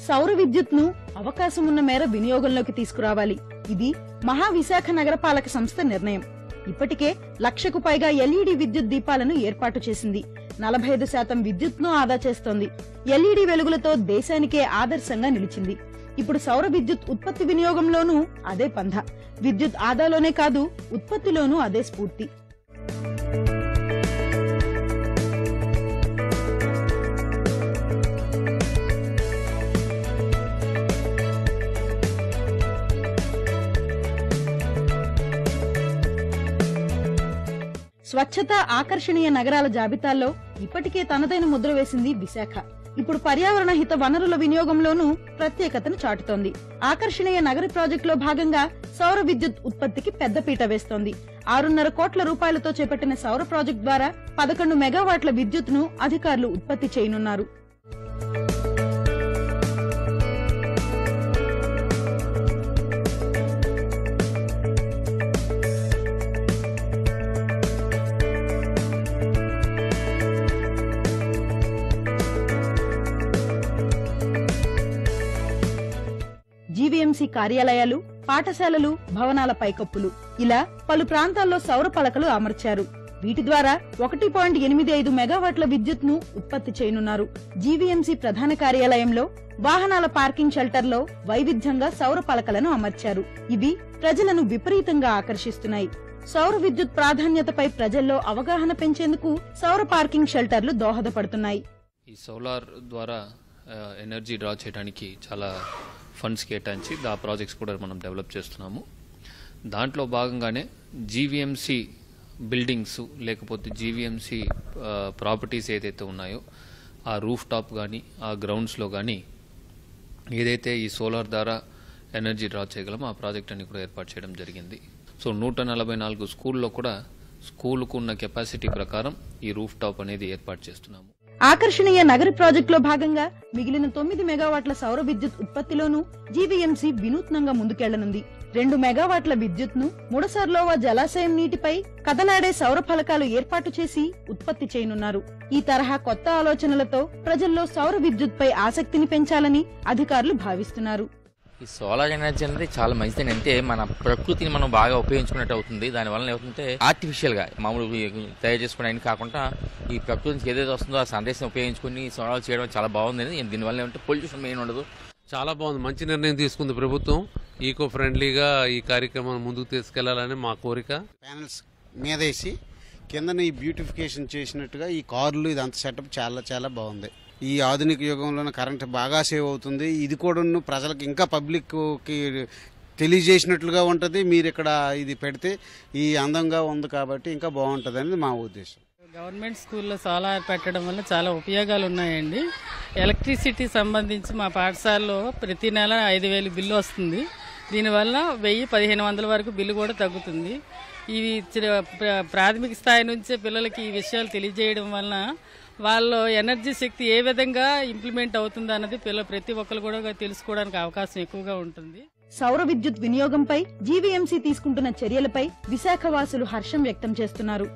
సౌర విద్యుత్ను అవకాశం ఉన్న మేర వినియోగంలోకి తీసుకురావాలి. ఇది మహావిశాఖ నగరపాలక సంస్థ నిర్ణయం. ఇప్పటికే లక్షకు పైగా ఎల్ఈడి విద్యుత్ దీపాలను ఏర్పాటు చేసింది. నలభై ఐదు శాతం విద్యుత్ను ఆదా చేస్తోంది. ఎల్ఈడి వెలుగులతో దేశానికే ఆదర్శంగా నిలిచింది. ఇప్పుడు సౌర విద్యుత్ ఉత్పత్తి వినియోగంలోనూ అదే పంధ. విద్యుత్ ఆదాలోనే కాదు ఉత్పత్తిలోనూ అదే స్ఫూర్తి. స్వచ్ఛత ఆకర్షణీయ నగరాల జాబితాల్లో ఇప్పటికే తనదైన ముద్ర వేసింది విశాఖ. ఇప్పుడు పర్యావరణ హిత వనరుల వినియోగంలోనూ ప్రత్యేకతను చాటుతోంది. ఆకర్షణీయ నగర ప్రాజెక్టులో భాగంగా సౌర విద్యుత్ ఉత్పత్తికి పెద్దపీట వేస్తోంది. ఆరున్నర కోట్ల రూపాయలతో చేపట్టిన సౌర ప్రాజెక్టు ద్వారా పదకొండు మెగావాట్ల విద్యుత్ను అధికారులు ఉత్పత్తి చేయనున్నారు. జీవీఎంసీ కార్యాలయాలు పాఠశాలలు భవనాల పైకప్పులు. ఇలా పలు ప్రాంతాల్లో సౌర పలకలు అమర్చారు. వీటి ద్వారా ఒకటి పాయింట్ ఎనిమిది ఐదు మెగావాట్ల విద్యుత్ను ఉత్పత్తి చేయనున్నారు. జీవీఎంసీ ప్రధాన కార్యాలయంలో వాహనాల పార్కింగ్ షెల్టర్లో వైవిధ్యంగా సౌర పలకలను అమర్చారు. ఇవి ప్రజలను విపరీతంగా ఆకర్షిస్తున్నాయి. సౌర విద్యుత్ ప్రాధాన్యతపై ప్రజల్లో అవగాహన పెంచేందుకు సౌర పార్కింగ్ షెల్టర్లు దోహదపడుతున్నాయి. ఈ సోలార్ ద్వారా ఎనర్జీ డ్రా చేయడానికి చాలా ఫండ్స్ కేటాయించి ఆ ప్రాజెక్ట్స్ కూడా మనం డెవలప్ చేస్తున్నాము. దాంట్లో భాగంగానే జీవీఎంసీ బిల్డింగ్స్ లేకపోతే జీవీఎంసీ ప్రాపర్టీస్ ఏదైతే ఉన్నాయో ఆ రూఫ్ టాప్ కానీ ఆ గ్రౌండ్స్లో కానీ ఏదైతే ఈ సోలార్ ద్వారా ఎనర్జీ డ్రా చేయగలమో ఆ ప్రాజెక్ట్ అన్ని కూడా ఏర్పాటు చేయడం జరిగింది. సో నూట నలభై నాలుగు స్కూల్లో కూడా స్కూల్కు ఉన్న కెపాసిటీ ప్రకారం ఈ రూఫ్ టాప్ అనేది ఏర్పాటు చేస్తున్నాము. ఆకర్షణీయ నగర ప్రాజెక్టులో భాగంగా మిగిలిన తొమ్మిది మెగావాట్ల సౌర విద్యుత్ ఉత్పత్తిలోనూ జీవీఎంసీ వినూత్నంగా ముందుకెళ్ళనుంది. రెండు మెగావాట్ల విద్యుత్ను ముడసర్లోవా జలాశయం నీటిపై కదలాడే సౌర ఫలకాలు ఏర్పాటు చేసి ఉత్పత్తి చేయనున్నారు. ఈ తరహా కొత్త ఆలోచనలతో ప్రజల్లో సౌర విద్యుత్ పై ఆసక్తిని పెంచాలని అధికారులు భావిస్తున్నారు. ఈ సోలార్ ఎనర్జీ అనేది చాలా మంచిదని అంటే మన ప్రకృతిని మనం బాగా ఉపయోగించుకున్నట్టు అవుతుంది. దానివల్ల ఏమవుతుంటే ఆర్టిఫిషియల్గా మామూలు తయారు చేసుకోవడానికి కాకుండా ఈ ప్రకృతి నుంచి ఏదైతే వస్తుందో ఆ సందేశం ఉపయోగించుకుని సోలార్ చేయడం చాలా బాగుంది దీనివల్ల ఏమంటే పొల్యూషన్ మెయిన్ ఉండదు. చాలా బాగుంది. మంచి నిర్ణయం తీసుకుంది ప్రభుత్వం. ఈకో ఫ్రెండ్లీగా ఈ కార్యక్రమాన్ని ముందుకు తీసుకెళ్ళాలని మా కోరిక. ప్యానల్స్ మీదేసి కిందన ఈ బ్యూటిఫికేషన్ చేసినట్టుగా ఈ కార్లు ఇదంతా సెటప్ చాలా చాలా బాగుంది. ఈ ఆధునిక యుగంలోనే కరెంట్ బాగా సేవ్ అవుతుంది. ఇది కూడా ప్రజలకు ఇంకా పబ్లిక్కి తెలియజేసినట్లుగా ఉంటుంది. మీరు ఇక్కడ ఇది పెడితే ఈ అందంగా ఉంది కాబట్టి ఇంకా బాగుంటుంది అనేది మా ఉద్దేశం. గవర్నమెంట్ స్కూల్లో సోలార్ పెట్టడం వల్ల చాలా ఉపయోగాలు ఉన్నాయండి. ఎలక్ట్రిసిటీ సంబంధించి మా పాఠశాలలో ప్రతి నెల ఐదు వేలు బిల్లు వస్తుంది. దీనివల్ల వెయ్యి పదిహేను వందల వరకు బిల్లు కూడా తగ్గుతుంది. ఇవి ప్రాథమిక స్థాయి నుంచే పిల్లలకి ఈ విషయాలు తెలియజేయడం వలన వాళ్ళు ఎనర్జీ శక్తి ఏ విధంగా ఇంప్లిమెంట్ అవుతుంది అన్నది పిల్ల ప్రతి ఒక్కరు కూడా తెలుసుకోవడానికి అవకాశం ఎక్కువగా ఉంటుంది. సౌర విద్యుత్ వినియోగంపై జీవీఎంసీ తీసుకుంటున్న చర్యలపై విశాఖ వాసులు హర్షం వ్యక్తం చేస్తున్నారు.